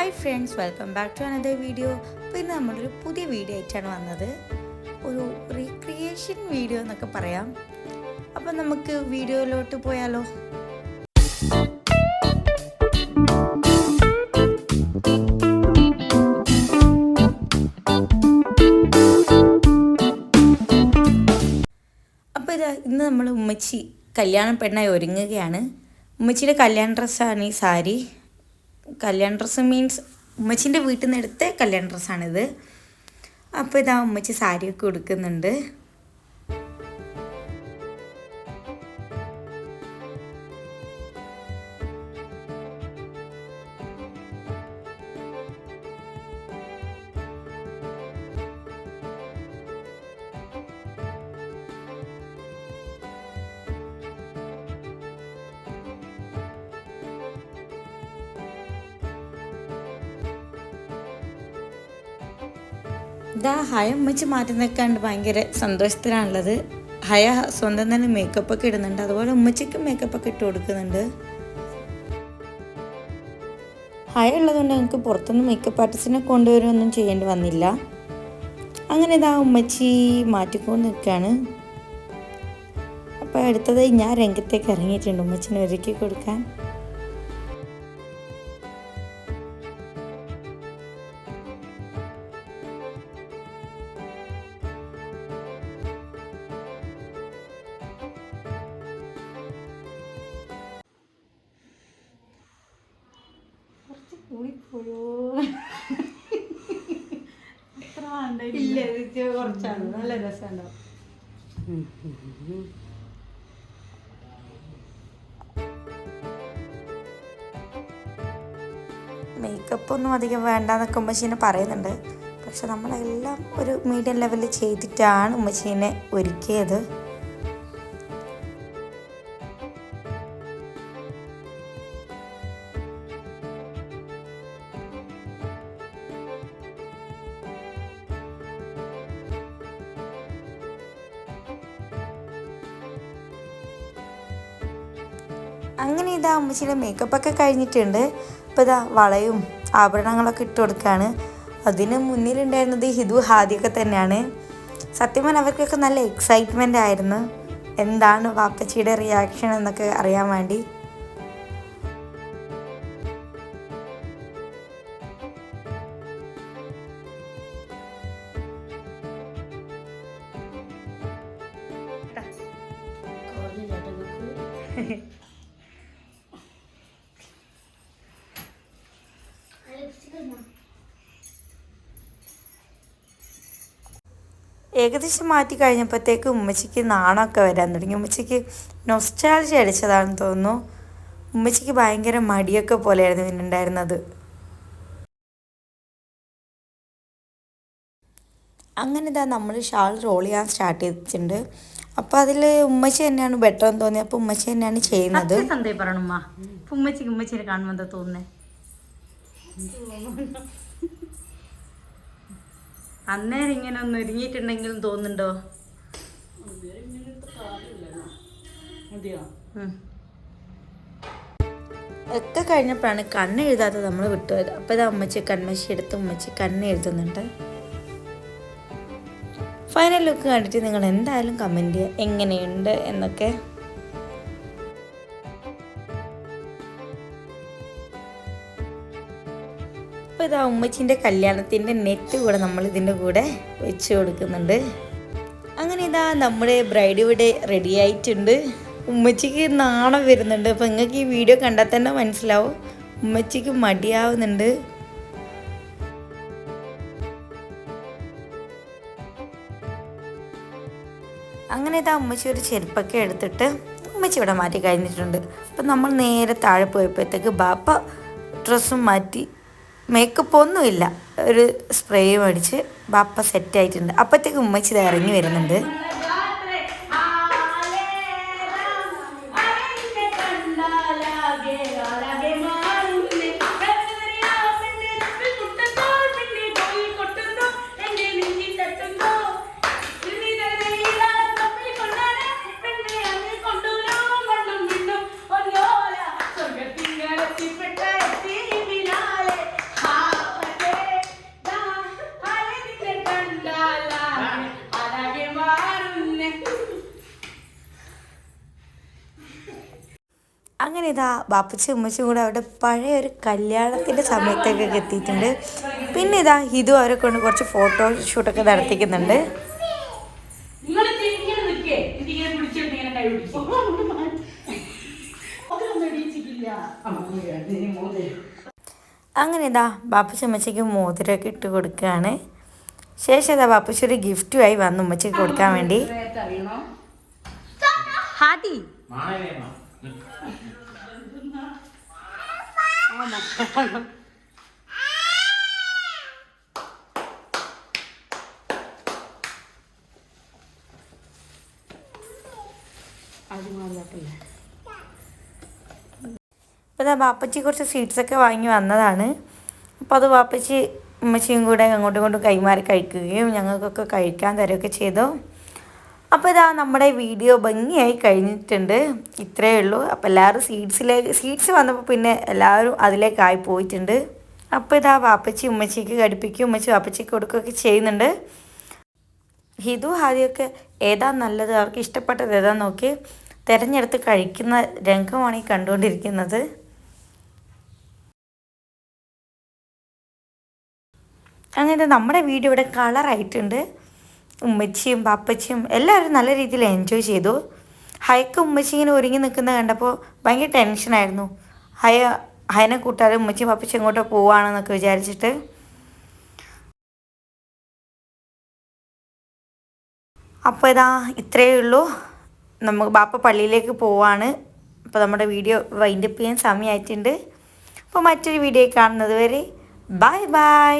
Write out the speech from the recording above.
Hi friends welcome back to another video അപ്പോൾ ഇന്ന് നമ്മളൊരു പുതിയ വീഡിയോ ആയിട്ടാണ് വന്നത്. ഒരു റീക്രിയേഷൻ വീഡിയോ എന്നൊക്കെ പറയാം. അപ്പോൾ നമുക്ക് വീഡിയോയിലോട്ട് പോയാലോ? അപ്പോൾ ഇതാ ഇന്ന് നമ്മൾ ഉമ്മച്ചി കല്യാണ പെണ്ണായി ഒരുങ്ങുകയാണ്. ഉമ്മച്ചിയുടെ കല്യാണ ഡ്രസ്സാണ് ഈ സാരി. കല്യാണ ഡ്രസ്സ് മീൻസ് ഉമ്മച്ചിന്റെ വീട്ടിൽ നിന്ന് എടുത്ത കല്യാണ ഡ്രസ്സാണിത് അപ്പോൾ ഇതാ ഉമ്മച്ചി സാരിയൊക്കെ ഉടുക്കുന്നുണ്ട്. ഇതാ ഹയ ഉമ്മച്ചി മാറ്റി നിൽക്കാണ്ട് ഭയങ്കര സന്തോഷത്തിലാണുള്ളത്. ഹയ സ്വന്തം തന്നെ മേക്കപ്പ് ഒക്കെ ഇടുന്നുണ്ട്. അതുപോലെ ഉമ്മച്ചിക്ക് മേക്കപ്പ് ഒക്കെ ഇട്ട് കൊടുക്കുന്നുണ്ട്. ഹയ ഉള്ളതുകൊണ്ട് ഞങ്ങൾക്ക് പുറത്തുനിന്ന് മേക്കപ്പ് ആർട്ടിസ്റ്റിനെ കൊണ്ടുവരുമൊന്നും ചെയ്യേണ്ടി വന്നില്ല. അങ്ങനെ ഇതാ ഉമ്മച്ചി മാറ്റിക്കൊണ്ട് നിൽക്കുകയാണ് അപ്പോൾ അടുത്തതായി ഞാൻ രംഗത്തേക്ക് ഇറങ്ങിയിട്ടുണ്ട് ഉമ്മച്ചിനെ ഒരുക്കി കൊടുക്കാൻ. ഇല്ല. ഇത് കുറച്ചാണ്. നല്ല രസമുണ്ടാവും മേക്കപ്പ് ഒന്നും അധികം വേണ്ട എന്നൊക്കെ ഉമ്മച്ചീനെ പറയുന്നുണ്ട്. പക്ഷെ നമ്മളെല്ലാം ഒരു മീഡിയം ലെവലിൽ ചെയ്തിട്ടാണ് ഉമ്മച്ചീനെ ഒരുക്കിയത്. അങ്ങനെ ഇതാ അമ്മച്ചിയുടെ മേക്കപ്പ് ഒക്കെ കഴിഞ്ഞിട്ടുണ്ട്. ഇപ്പോൾ ഇതാ വളയും ആഭരണങ്ങളൊക്കെ ഇട്ട് കൊടുക്കുകയാണ് അതിന് മുന്നിലുണ്ടായിരുന്നത് ഹിദു ഹാദിയൊക്കെ തന്നെയാണ്. സത്യം പറഞ്ഞാൽ അവർക്കൊക്കെ നല്ല എക്സൈറ്റ്മെന്റ് ആയിരുന്നു. എന്താണ് വാപ്പച്ചിയുടെ റിയാക്ഷൻ എന്നൊക്കെ അറിയാൻ വേണ്ടി. ഏകദേശം മാറ്റി കഴിഞ്ഞപ്പോഴത്തേക്ക് ഉമ്മച്ചിക്ക് നാണമൊക്കെ വരാൻ തുടങ്ങി. ഉമ്മച്ചിക്ക് നൊസ്റ്റാൾജി അടിച്ചതാണെന്ന് തോന്നുന്നു. ഉമ്മച്ചിക്ക് ഭയങ്കര മടിയൊക്കെ പോലെയായിരുന്നു ഇതിനുണ്ടായിരുന്നത് അങ്ങനെ ഇതാ നമ്മൾ ഷാൾ റോൾ ചെയ്യാൻ സ്റ്റാർട്ട് ചെയ്തിട്ടുണ്ട്. അപ്പൊ അതിൽ ഉമ്മച്ചി തന്നെയാണ് ബെറ്റർ എന്ന് തോന്നി അപ്പൊ ഉമ്മച്ചി തന്നെയാണ് ചെയ്യുന്നത്. പറയണമ്മ ഉമ്മച്ചിക്ക് ഉമ്മച്ചിനെ കാണുമ്പോൾ തോന്നുന്നേ? അന്നേരം ഇങ്ങനെ ഒന്ന് ഒരുങ്ങിയിട്ടുണ്ടെങ്കിലും തോന്നുന്നുണ്ടോ. ഒക്കെ കഴിഞ്ഞപ്പോഴാണ് കണ്ണ് എഴുതാതെ നമ്മൾ വിട്ടുപോയത് അപ്പോൾ ഇത് അമ്മച്ചി കൺമശി എടുത്ത് ഉമ്മച്ചി കണ്ണ് എഴുതുന്നുണ്ട്. ഫൈനൽ ലുക്ക് കണ്ടിട്ട് നിങ്ങൾ എന്തായാലും കമന്റ് ചെയ്യുക. എങ്ങനെയുണ്ട് എന്നൊക്കെ. അപ്പോൾ ഇതാ ഉമ്മച്ചിന്റെ കല്യാണത്തിന്റെ നെറ്റ് കൂടെ നമ്മൾ ഇതിന്റെ കൂടെ വെച്ച് കൊടുക്കുന്നുണ്ട്. അങ്ങനെ ഇതാ നമ്മുടെ ബ്രൈഡ് ഇവിടെ റെഡി ആയിട്ടുണ്ട്. ഉമ്മച്ചിക്ക് നാണം വരുന്നുണ്ട്. അപ്പോൾ നിങ്ങൾക്ക് ഈ വീഡിയോ കണ്ടാൽ തന്നെ മനസ്സിലാവും. ഉമ്മച്ചിക്ക് മടിയാവുന്നുണ്ട്. അങ്ങനെ ഇതാ ഉമ്മച്ചി ഒരു ചെരുപ്പൊക്കെ എടുത്തിട്ട് ഉമ്മച്ചി ഇവിടെ മാറ്റി കഴിഞ്ഞിട്ടുണ്ട്. അപ്പം നമ്മൾ നേരെ താഴെ പോയപ്പോഴത്തേക്ക് ബാപ്പ ഡ്രസ്സും മാറ്റി മേക്കപ്പ് ഒന്നുമില്ല ഒരു സ്പ്രേ മേടിച്ച് ബാപ്പ സെറ്റായിട്ടുണ്ട് അപ്പോഴത്തേക്ക് ഉമ്മച്ചി ഇറങ്ങി വരുന്നുണ്ട്. ഇതാ ബാപ്പച്ചും ഉമ്മച്ചും കൂടെ അവിടെ പഴയ ഒരു കല്യാണത്തിന്റെ സമയത്തൊക്കെ എത്തിയിട്ടുണ്ട്. പിന്നെ ഇതാ ഇതും അവരെ കൊണ്ട് കുറച്ച് ഫോട്ടോ ഷൂട്ടൊക്കെ നടത്തിക്കുന്നുണ്ട്. അങ്ങനെ ഇതാ ബാപ്പച്ച ഉമ്മച്ചയ്ക്ക് മോതിരമൊക്കെ ഇട്ട് കൊടുക്കുകയാണ്. ശേഷം ഇതാ ബാപ്പച്ച ഒരു ഗിഫ്റ്റുമായി വന്നു ഉമ്മച്ചയ്ക്ക് കൊടുക്കാൻ വേണ്ടി. അറിയണോ ഹാദി. അപ്പോൾ ഇതാ ബാപ്പച്ചി കുറച്ച് സ്വീറ്റ്സൊക്കെ വാങ്ങി വന്നതാണ്. അപ്പോൾ അത് വാപ്പച്ചി ഉമ്മച്ചിയും കൂടെ അങ്ങോട്ടും ഇങ്ങോട്ടും കൈമാറി കഴിക്കുകയും ഞങ്ങൾക്കൊക്കെ കഴിക്കാൻ തരുകയൊക്കെ ചെയ്തു. അപ്പോൾ ഇതാ നമ്മുടെ വീഡിയോ ഭംഗിയായി കഴിഞ്ഞിട്ടുണ്ട്. ഇത്രയേ ഉള്ളൂ. അപ്പോൾ എല്ലാവരും സീഡ്സിലേക്ക് സീഡ്സ് വന്നപ്പോൾ പിന്നെ എല്ലാവരും അതിലേക്കായി പോയിട്ടുണ്ട്. അപ്പോൾ ഇതാ വാപ്പച്ചി ഉമ്മച്ചിക്ക് കടുപ്പിക്കും ഉമ്മച്ചി വാപ്പച്ചിക്ക് കൊടുക്കുകയൊക്കെ ചെയ്യുന്നുണ്ട്. ഹിതു ഹാദിയൊക്കെ ഏതാ നല്ലത്? അവർക്ക് ഇഷ്ടപ്പെട്ടത് ഏതാ നോക്കി. തിരഞ്ഞെടുത്ത് കഴിക്കുന്ന രംഗമാണ് ഈ കണ്ടുകൊണ്ടിരിക്കുന്നത്. അങ്ങനെ നമ്മുടെ വീഡിയോ ഇവിടെ കളറായിട്ടുണ്ട് ഉമ്മച്ചിയും പാപ്പച്ചിയും എല്ലാവരും നല്ല രീതിയിൽ എൻജോയ് ചെയ്തു. ഹയക്ക് ഉമ്മച്ചി ഇങ്ങനെ ഒരുങ്ങി നിൽക്കുന്നത് കണ്ടപ്പോൾ ഭയങ്കര ടെൻഷനായിരുന്നു ഹയ ഹയനെ കൂട്ടാതെ ഉമ്മച്ചിയും പാപ്പച്ചി എങ്ങോട്ടോ പോവാണെന്നൊക്കെ വിചാരിച്ചിട്ട്. അപ്പോൾ ഇതാ ഇത്രയേ ഉള്ളൂ. നമുക്ക് ബാപ്പ പള്ളിയിലേക്ക് പോവാണ്. അപ്പോൾ നമ്മുടെ വീഡിയോ വൈൻഡപ്പ് ചെയ്യാൻ സമയമായിട്ടുണ്ട്. അപ്പോൾ മറ്റൊരു വീഡിയോ കാണുന്നത് വരെ ബൈ ബൈ